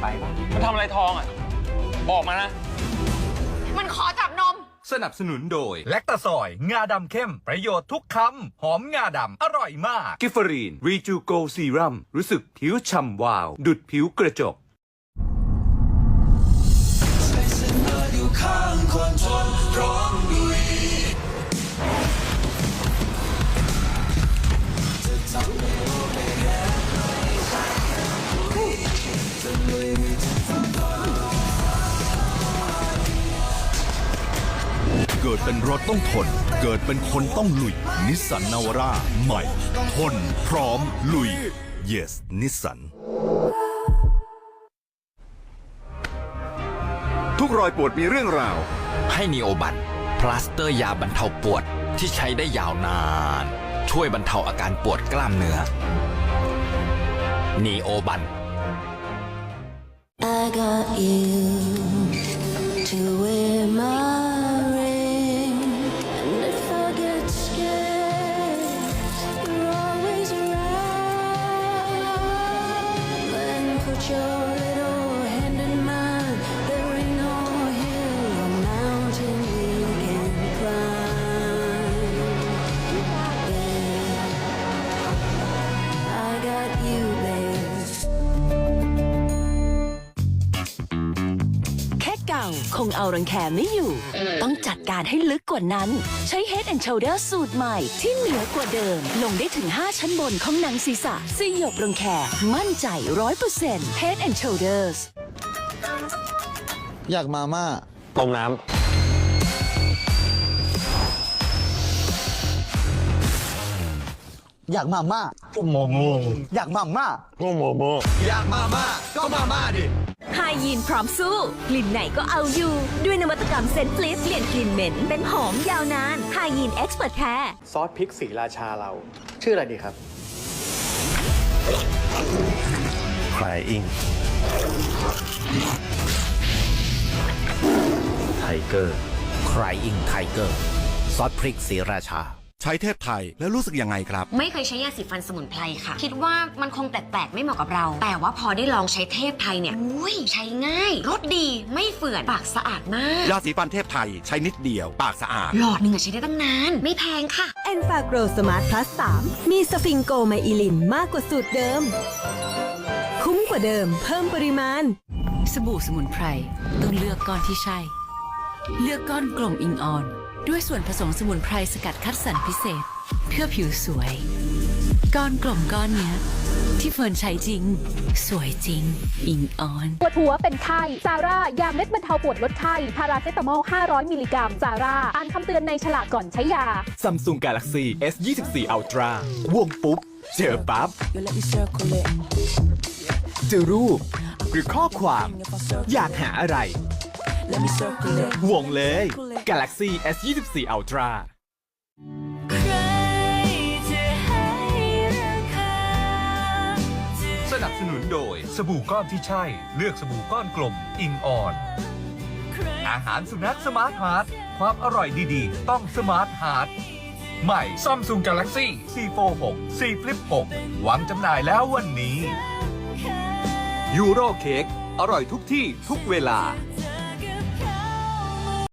ไปป่ะมันทำอะไรทองอะ บอกมานะ มันขอจับนม สนับสนุนโดย แลคตาซอย งาดำเข้ม ประโยชน์ทุกคำ หอมงาดำ อร่อยมาก กิฟฟรีนรีจูโกซีรัมรู้สึกผิวฉ่ำวาว ดุดผิวกระจกเกิดเป็นรถต้องทน เกิดเป็นคนต้องลุย นิสสันนาวาร่าใหม่ ทน พร้อม ลุย yes นิสสันทุกรอยปวดมีเรื่องราว ให้นีโอบันพลาสเตอร์ยาบรรเทาปวดที่ใช้ได้ยาวนาน ช่วยบรรเทาอาการปวดกล้ามเนื้อนีโอบัน I got you to wear งเอารังแคไม่อยู่ ต้องจัดการให้ลึกกว่านั้น ใช้ Head and Shoulders สูตรใหม่ที่เหนือกว่าเดิม ลงได้ถึง 5 ชั้นบนของหนังศีรษะสยบรังแคมั่นใจ 100% Head and Shoulders อยากมาม่าต้มน้อยากมาม่าโมโมอยากมาม่าำก็โมโมอยากมาม่าก็มาม่าดิไฮ ยีนพร้อมสู้ กลิ่นไหนก็เอาอยู่ ด้วยนวัตกรรมเซนฟลิสเปลี่ยนกลิ่นเหม็น เป็นหอมยาวนานไฮยีนเอ็กซ์เพรสแคร์ซอสพริกสีราชาเรา ชื่ออะไรดีครับคลายอิงไทเกอร์ Crying Tiger ซอสพริกสีราชา ใช้เทพไทยแล้วรู้สึกยังไงครับ ไม่เคยใช้ยาสีฟันสมุนไพรค่ะ คิดว่ามันคงแปลกๆไม่เหมาะกับเรา แต่ว่าพอได้ลองใช้เทพไทยเนี่ยอุ้ยใช้ง่ายรสดีไม่เฝื่อนปากสะอาดมากยาสีฟันเทพไทยใช้นิดเดียว ปากสะอาด หลอดหนึ่งอะใช้ได้ตั้งนานไม่แพงค่ะแอนฟาโกรสมาร์ทพลัส3มีสฟิงโกไมอิลินมากกว่าสูตรเดิม คุ้มกว่าเดิม เพิ่มปริมาณ สบู่สมุนไพรต้องเลือกก้อนที่ใช่ เลือกก้อนกลมอิงออน ด้วยส่วนผสมสมุนไพรสกัดคัดสรรพิเศษ เพื่อผิวสวย ก้อนกลมก้อนเนี้ย ที่เฟิร์นใช้จริง สวยจริง อิงออน ปวดหัวเป็นไข้ ซาร่า ยาเม็ดบรรเทาปวดลดไข้ พาราเซตามอล 500 มิลลิกรัม ซาร่า อ่านคำเตือนในฉลากก่อนใช้ยา Samsung Galaxy S 24 Ultra วงปุ๊บ เจอปั๊บ You let me circle it. เจอรูป หรือข้อความ อยากหาอะไร วงเลย Galaxy S 24 Ultra สนับสนุนโดยสบู่ก้อนที่ใช่ เลือกสบู่ก้อนกลมอิงออน อาหารสุนัขสมาร์ทฮาร์ดความอร่อยดีๆ ต้องสมาร์ทฮาร์ดใหม่ Samsung Galaxy C Fold 6 C Flip 6วางจำหน่ายแล้ววันนี้ยูโรเค้กอร่อยทุกที่ทุกเวลา